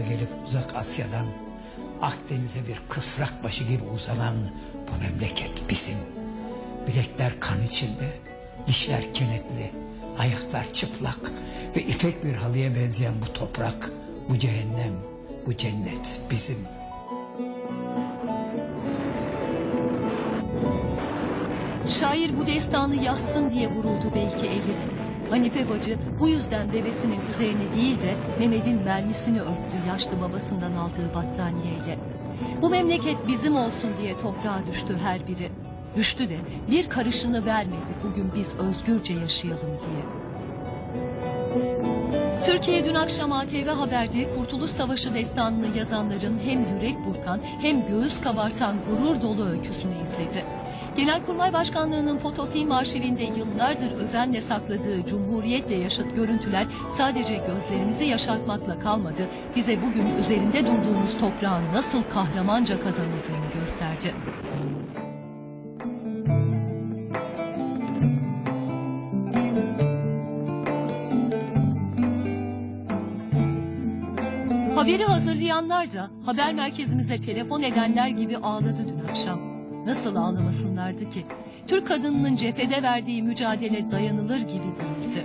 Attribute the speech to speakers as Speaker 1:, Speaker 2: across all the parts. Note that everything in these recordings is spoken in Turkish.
Speaker 1: yola gelip uzak Asya'dan Akdeniz'e bir kısrak başı gibi uzanan bu memleket bizim. Bilekler kan içinde, dişler kenetli, ayaklar çıplak ve ipek bir halıya benzeyen bu toprak, bu cehennem, bu cennet bizim.
Speaker 2: Şair bu destanı yazsın diye vuruldu belki Elif. Hanife bacı bu yüzden bebesinin üzerine değil de Mehmet'in mermisini örttü yaşlı babasından aldığı battaniyeyle. Bu memleket bizim olsun diye toprağa düştü her biri. Düştü de bir karışını vermedi bugün biz özgürce yaşayalım diye. Türkiye dün akşam ATV Haber'de Kurtuluş Savaşı destanını yazanların hem yürek burkan hem göğüs kabartan gurur dolu öyküsünü izledi. Genelkurmay Başkanlığı'nın fotofilm arşivinde yıllardır özenle sakladığı Cumhuriyet'le yaşıt görüntüler sadece gözlerimizi yaşartmakla kalmadı, bize bugün üzerinde durduğumuz toprağın nasıl kahramanca kazanıldığını gösterdi. Haberi hazırlayanlar da haber merkezimize telefon edenler gibi ağladı dün akşam. Nasıl ağlamasınlardı ki? Türk kadınının cephede verdiği mücadele dayanılır gibi değildi.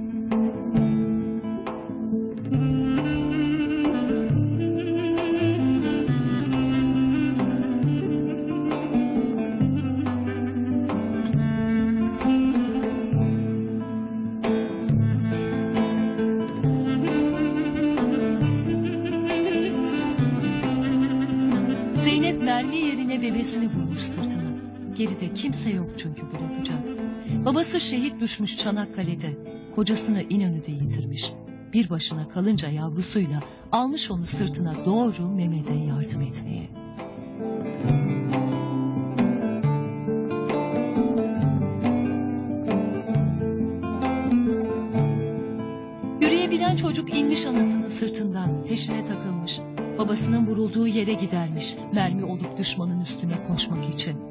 Speaker 2: Zeynep mermi yerine bebesini vurmuş sırtına. Geride kimse yok çünkü bırakacak. Babası şehit düşmüş Çanakkale'de. Kocasını İnönü'de yitirmiş. Bir başına kalınca yavrusuyla almış onu sırtına doğru Mehmet'e yardım etmeye. Yürüyebilen çocuk inmiş anasının sırtından, peşine takılmış. Babasının vurulduğu yere gidermiş, mermi olup düşmanın üstüne koşmak için.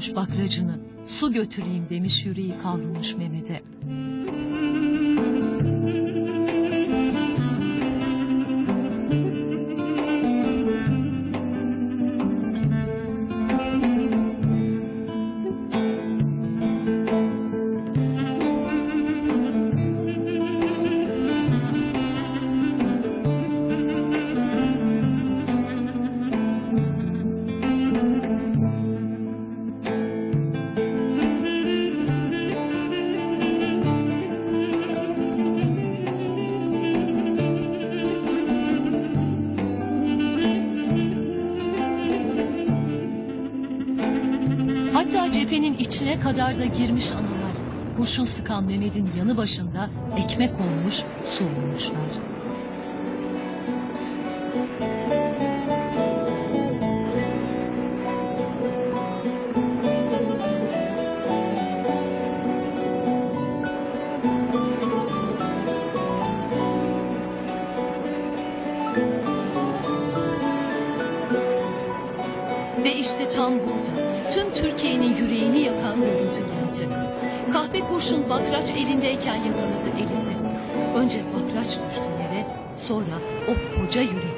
Speaker 2: Suyla doldurmuş bakracını. Su götüreyim demiş yüreği kavrulmuş Mehmet'e. Kadar da girmiş analar. Kurşun sıkan Mehmet'in yanı başında ekmek olmuş, su olmuşlar. Ve işte tam burada tüm Türkiye'nin yüreğini yakan görüntü geldi. Kahpe kurşun bakraç elindeyken yakaladı elinde. Önce bakraç düştü yere, sonra o koca yürekli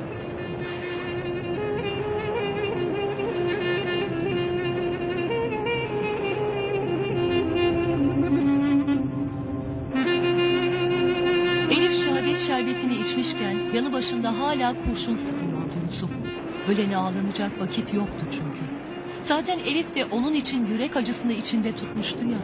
Speaker 2: Şerbetini içmişken yanı başında hala kurşun sıkıyordu Yusuf. Ölene ağlanacak vakit yoktu çünkü. Zaten Elif de onun için yürek acısını içinde tutmuştu ya.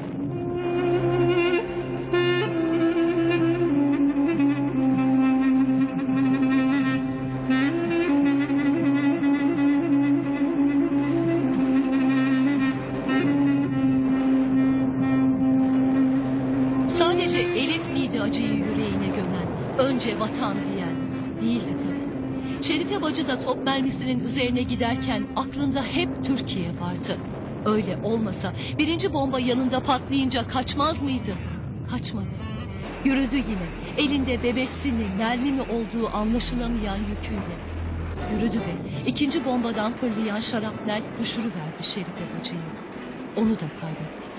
Speaker 2: Sadece Elif miydi acıyı gömen? Önce vatan diyen. Değildi tabii. Şerife bacı da top mermisinin üzerine giderken aklında hep Türkiye vardı. Öyle olmasa birinci bomba yanında patlayınca kaçmaz mıydı? Kaçmadı. Yürüdü yine. Elinde bebesi mi mermi mi olduğu anlaşılamayan yüküyle. Yürüdü de ikinci bombadan fırlayan şarapnel düşürüverdi Şerife bacıyı. Onu da kaybettik.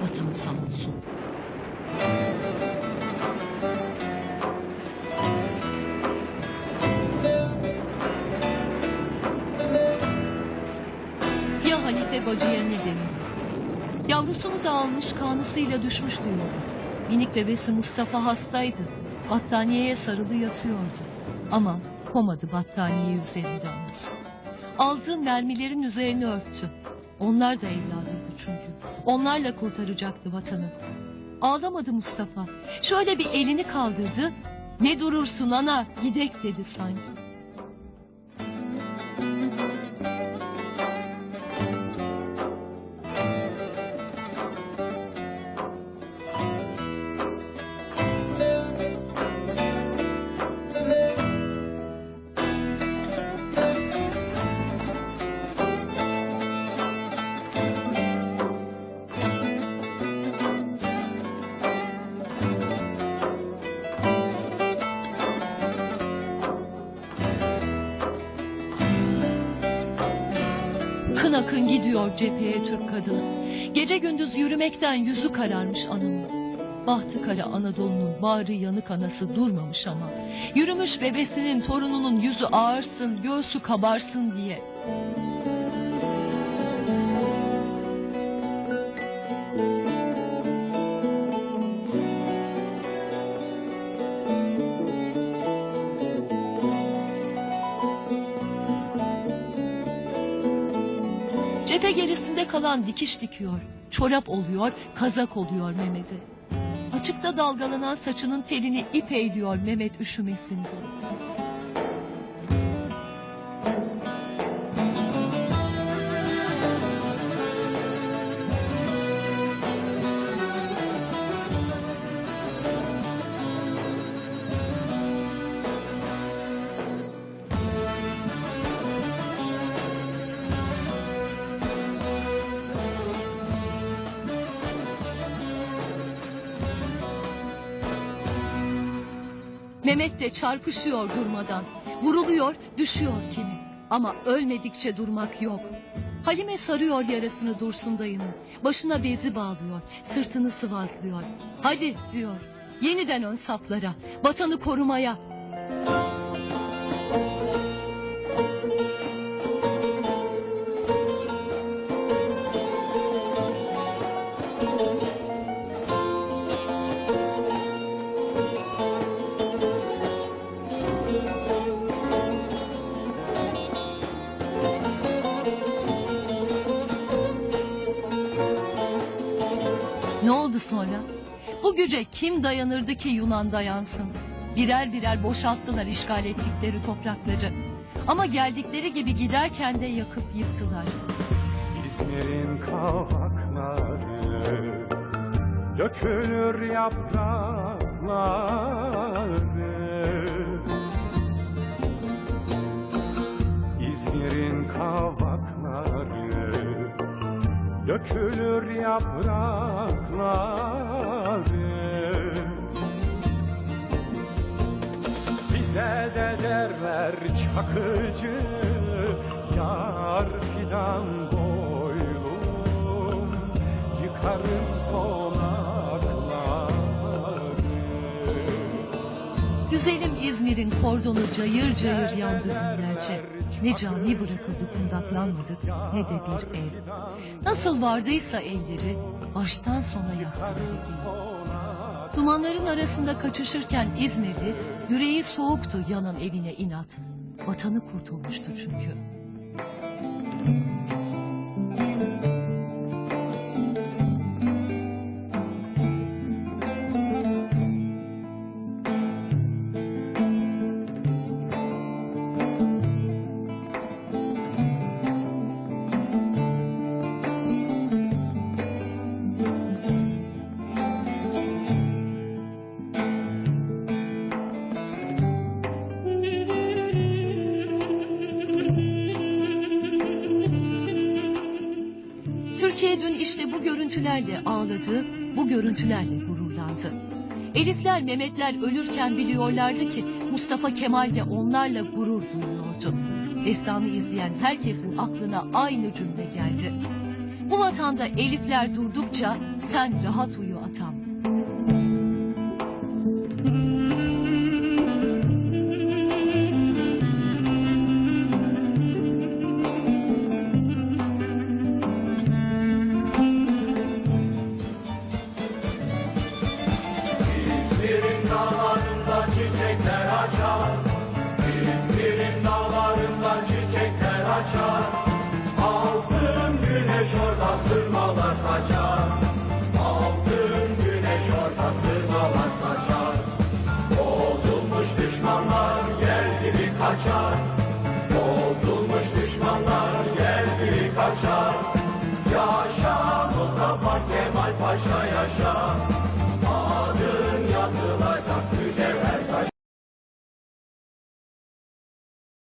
Speaker 2: Vatan sağ olsun. Ya Hanife bacıya ne denir? Yavrusunu da almış kanısıyla düşmüş diyordu. Minik bebesi Mustafa hastaydı. Battaniyeye sarılı yatıyordu. Ama komadı battaniye üzerinde anası. Aldığı mermilerin üzerine örttü. Onlar da evladıydı çünkü. Onlarla kurtaracaktı vatanı. Ağlamadı Mustafa. Şöyle bir elini kaldırdı. Ne durursun ana gidek dedi sanki. Akın akın gidiyor cepheye Türk kadını. Gece gündüz yürümekten yüzü kararmış anamın. Bahtı kara Anadolu'nun bağrı yanık anası durmamış ama. Yürümüş bebesinin torununun yüzü ağırsın, göğsü kabarsın diye. Cephe gerisinde kalan dikiş dikiyor. Çorap oluyor, kazak oluyor Mehmet'e. Açıkta dalgalanan saçının telini ip eğliyor Mehmet üşümesin diye. Mehmet de çarpışıyor durmadan. Vuruluyor, düşüyor kimi. Ama ölmedikçe durmak yok. Halime sarıyor yarasını Dursun dayının. Başına bezi bağlıyor, sırtını sıvazlıyor. Hadi diyor, yeniden ön saflara, vatanı korumaya. Oldu sonra? Bu güce kim dayanırdı ki Yunan dayansın? Birer birer boşalttılar işgal ettikleri toprakları. Ama geldikleri gibi giderken de yakıp yıktılar.
Speaker 3: İzmir'in kavakları Dökülür yaprakları İzmir'in kavakları Dökülür yaprakları de derler çakıcı Yar fidan boylum Yıkarız konakları
Speaker 2: Güzelim İzmir'in kordonu cayır cayır yandı günlerce. Ne cami bırakıldı kundaklanmadık ne de bir ev. Nasıl vardıysa elleri baştan sona yaktılar evi. Dumanların arasında kaçışırken İzmir'de yüreği soğuktu yanan evine inat. Vatanı kurtulmuştu çünkü. Türkiye dün işte bu görüntülerle ağladı, bu görüntülerle gururlandı. Elifler, Mehmetler ölürken biliyorlardı ki Mustafa Kemal de onlarla gurur duyuyordu. Destanı izleyen herkesin aklına aynı cümle geldi. Bu vatanda Elifler durdukça sen rahat uyu
Speaker 4: düşmanlar gel kaçar. Bozulmuş düşmanlar gel kaçar. Yaşa Mustafa Kemal Paşa yaşa.